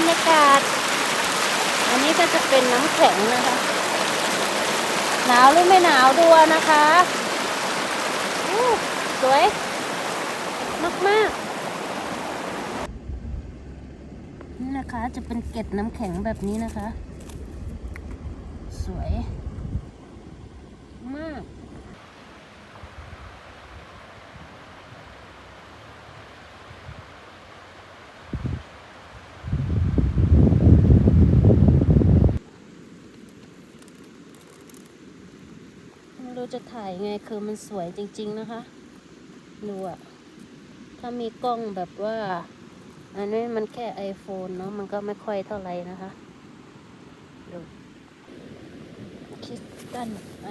รยากาศ อันนี้ก็จะเป็นน้ำแข็งนะคะ หนาวหรือไม่หนาวดูเอานะคะสวย มากมากนี่นะคะจะเป็นเกล็ดน้ำแข็งแบบนี้นะคะ สวย มาก ไม่รู้จะถ่ายไงคือมันสวยจริง ๆ นะคะ ดูอะถ้ามีกล้องแบบว่า อันนี้มันแค่ iPhone เนาะมันก็ไม่ค่อยเท่าไหร่นะคะ ดูคิดกันไอ